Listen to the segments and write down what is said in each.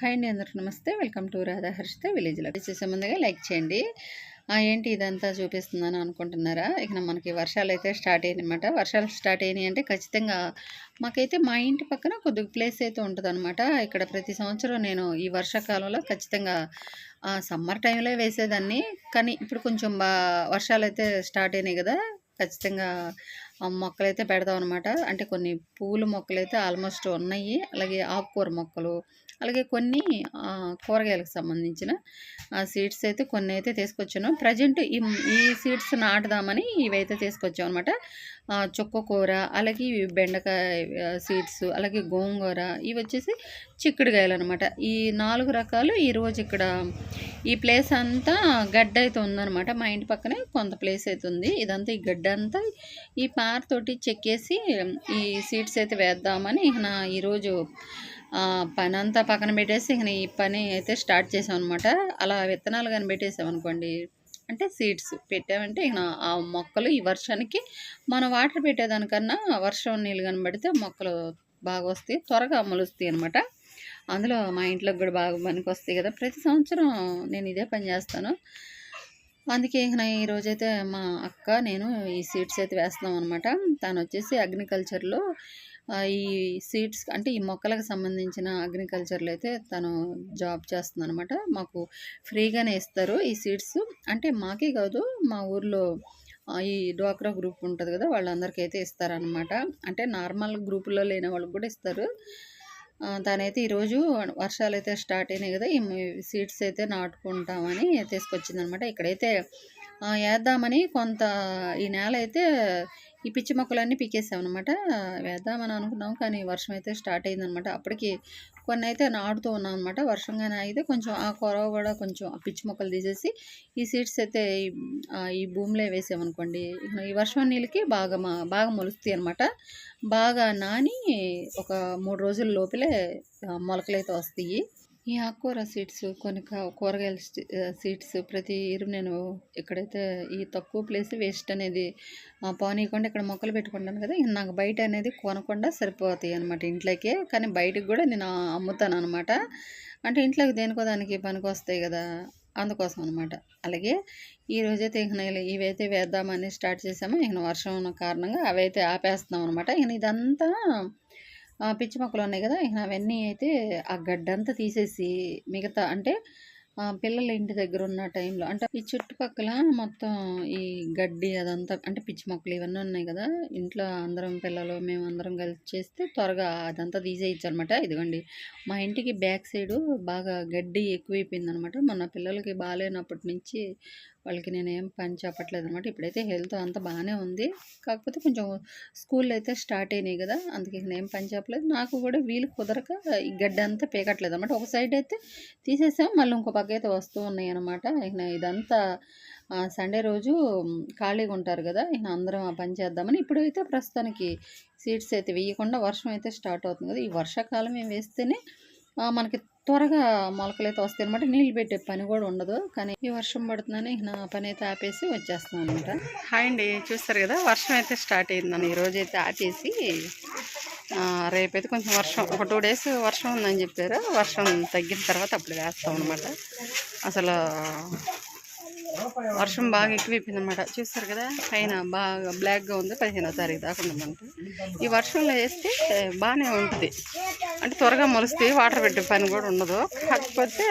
Hi అండి అందరికి నమస్తే. వెల్కమ్ టు రాధా హర్షిత విలేజ్లో. చేసే ముందుగా లైక్ చేయండి. ఏంటి ఇదంతా చూపిస్తుందని అనుకుంటున్నారా? ఇక మనకి వర్షాలు అయితే స్టార్ట్ అయినాయన్నమాట వర్షాలు స్టార్ట్ అయినాయి అంటే ఖచ్చితంగా మాకైతే మా ఇంటి పక్కన కొద్దిగా ప్లేస్ అయితే ఉంటుంది ఇక్కడ ప్రతి సంవత్సరం నేను ఈ వర్షాకాలంలో ఖచ్చితంగా సమ్మర్ టైంలో వేసేదాన్ని. కానీ ఇప్పుడు కొంచెం వర్షాలు అయితే స్టార్ట్ అయినాయి కదా. ఖచ్చితంగా మొక్కలైతే పెడదాం అనమాట అంటే కొన్ని పూల మొక్కలు అయితే ఆల్మోస్ట్ ఉన్నాయి. అలాగే ఆకుకూర మొక్కలు అలాగే కొన్ని కూరగాయలకు సంబంధించిన సీడ్స్ అయితే కొన్ని అయితే తీసుకొచ్చాను. ప్రజెంట్ ఈ ఈ సీడ్స్ నాటుదామని ఇవైతే తీసుకొచ్చాం అనమాట చుక్క కూర అలాగే ఇవి బెండకాయ సీడ్స్ అలాగే గోంగూర ఇవి వచ్చేసి చిక్కుడుకాయలు అనమాట ఈ నాలుగు రకాలు ఈరోజు ఇక్కడ ఈ ప్లేస్ అంతా గడ్డ అయితే ఉందన్నమాట. మా ఇంటి పక్కనే కొంత ప్లేస్ అయితే ఉంది. ఇదంతా ఈ గడ్డ అంతా ఈ పారతోటి చెక్కేసి ఈ సీడ్స్ అయితే వేద్దామని నా ఈరోజు పని అంతా పక్కన పెట్టేసి ఇక ఈ పని అయితే స్టార్ట్ చేసాం అనమాట అలా విత్తనాలు కానీ పెట్టేసాం అనుకోండి అంటే సీడ్స్ పెట్టామంటే ఇక ఆ మొక్కలు ఈ వర్షానికి మనం వాటర్ పెట్టేదానికన్నా వర్షం నీళ్ళు కనబడితే మొక్కలు బాగా వస్తాయి త్వరగా మొలుస్తాయి అనమాట అందులో మా ఇంట్లోకి కూడా బాగా పనికి వస్తాయి కదా. ప్రతి సంవత్సరం నేను ఇదే పని చేస్తాను. అందుకే ఇక నా ఈ రోజైతే మా అక్క నేను ఈ సీడ్స్ అయితే వేస్తున్నాం అనమాట తను వచ్చేసి అగ్రికల్చర్లో ఈ సీడ్స్ అంటే ఈ మొక్కలకు సంబంధించిన అగ్రికల్చర్లో అయితే తను జాబ్ చేస్తుంది అనమాట మాకు ఫ్రీగానే ఇస్తారు ఈ సీడ్స్. అంటే మాకే కాదు మా ఊర్లో ఈ డ్వాక్రా గ్రూప్ ఉంటుంది కదా వాళ్ళందరికీ అయితే ఇస్తారనమాట అంటే నార్మల్ గ్రూపుల్లో లేని వాళ్ళకి కూడా ఇస్తారు. దానైతే తనైతే ఈరోజు వర్షాలు అయితే స్టార్ట్ అయినాయి కదా ఈ సీడ్స్ అయితే నాటుకుంటామని తీసుకొచ్చిందనమాట ఇక్కడైతే వేద్దామని కొంత ఈ నేల అయితే ఈ పిచ్చి మొక్కలన్నీ పీకేసాం అనమాట వేద్దామని అనుకున్నాం కానీ వర్షం అయితే స్టార్ట్ అయిందనమాట అప్పటికి కొన్ని అయితే నాటుతూ ఉన్నాం అనమాట వర్షంగానే అయితే కొంచెం ఆ కొరవ కూడా కొంచెం ఆ పిచ్చి మొక్కలు తీసేసి ఈ సీడ్స్ అయితే ఈ- ఈ భూమిలో వేసామనుకోండి ఈ వర్షం నీళ్ళకి బాగా మా బాగా మొలుస్తాయి అనమాట బాగా నాని ఒక మూడు రోజుల లోపలే మొలకలైతే వస్తాయి. ఈ ఆకుకూర సీడ్స్ కొన్ని కా- కూరగాయల సీడ్స్ ప్రతి ఇయర్ నేను ఎక్కడైతే ఈ తక్కువ ప్లేస్ వేస్ట్ అనేది ఆ, పోనీయకుండా ఇక్కడ మొక్కలు పెట్టుకుంటాను కదా ఇక నాకు బయట అనేది కొనకుండా సరిపోతాయి అనమాట ఇంట్లోకే కానీ బయటకు కూడా నేను అమ్ముతాను అనమాట అంటే ఇంట్లోకి దేనికో దానికి పనికి వస్తాయి కదా అందుకోసం అనమాట అలాగే ఈ రోజైతే ఇక ఇవైతే వేద్దామని స్టార్ట్ చేసాము. ఇక వర్షం ఉన్న కారణంగా అవైతే ఆపేస్తున్నాం అనమాట ఇక ఇదంతా పిచ్చి మొక్కలు ఉన్నాయి కదా ఇక అవన్నీ అయితే ఆ గడ్డంతా తీసేసి మిగతా అంటే పిల్లల ఇంటి దగ్గర ఉన్న టైంలో అంటే ఈ చుట్టుపక్కల మొత్తం ఈ గడ్డి అదంతా అంటే పిచ్చి మొక్కలు ఇవన్నీ ఉన్నాయి కదా ఇంట్లో అందరం పిల్లలు మేము అందరం కలిసి చేస్తే త్వరగా అదంతా తీసేయచ్చు అనమాట ఇదిగోండి మా ఇంటికి బ్యాక్ సైడ్ బాగా గడ్డి ఎక్కువైపోయింది అనమాట మొన్న పిల్లలకి బాగాలేనప్పటి నుంచి వాళ్ళకి నేను ఏం పని చెప్పట్లేదు అనమాట ఇప్పుడైతే హెల్త్ అంతా బాగానే ఉంది. కాకపోతే కొంచెం స్కూల్లో అయితే స్టార్ట్ అయినాయి కదా అందుకే నేను ఏం పని చెప్పలేదు. నాకు కూడా వీలు కుదరక ఈ గడ్డ అంతా పీకట్లేదు అనమాట ఒక సైడ్ అయితే తీసేసాం మళ్ళీ ఇంకో పక్క అయితే వస్తూ ఉన్నాయి అనమాట ఇక ఇదంతా సండే రోజు ఖాళీగా ఉంటారు కదా ఇక అందరం ఆ పని చేద్దామని. ఇప్పుడైతే ప్రస్తుతానికి సీడ్స్ అయితే వేయకుండా వర్షం అయితే స్టార్ట్ అవుతుంది కదా. ఈ వర్షాకాలం ఏం వేస్తేనే మనకి త్వరగా మొలకలైతే వస్తాయి అనమాట నీళ్ళు పెట్టే పని కూడా ఉండదు. కానీ ఈ వర్షం పడుతుందని నా పని అయితే ఆపేసి వచ్చేస్తున్నాను అనమాట హాయ్ అండి. చూస్తారు కదా వర్షం అయితే స్టార్ట్ అయింది. నన్ను రోజు అయితే ఆపేసి రేపైతే కొంచెం వర్షం ఒక టూ డేస్ వర్షం ఉందని చెప్పారు. వర్షం తగ్గిన తర్వాత అప్పుడు వేస్తాం అనమాట అసలు వర్షం బాగా ఎక్కువైపోయింది అనమాట చూస్తారు కదా పైన బాగా బ్లాక్గా ఉంది పదిహేనో తారీఖు దాకా ఉందన్నమాట ఈ వర్షంలో వేస్తే బాగానే ఉంటుంది. అంటే త్వరగా మొలుస్తాయి వాటర్ పెట్టే పని కూడా ఉండదు. కాకపోతే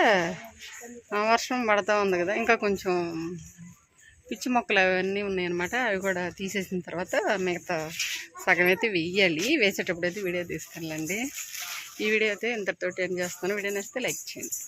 వర్షం పడతా ఉంది కదా ఇంకా కొంచెం పిచ్చి మొక్కలు అవన్నీ ఉన్నాయన్నమాట. అవి కూడా తీసేసిన తర్వాత మిగతా సగం అయితే వేయాలి వేసేటప్పుడు అయితే వీడియో తీస్తానులేండి. ఈ వీడియో అయితే ఇంతటితోటి ఏం చేస్తాను వీడియో నేస్తే లైక్ చేయండి.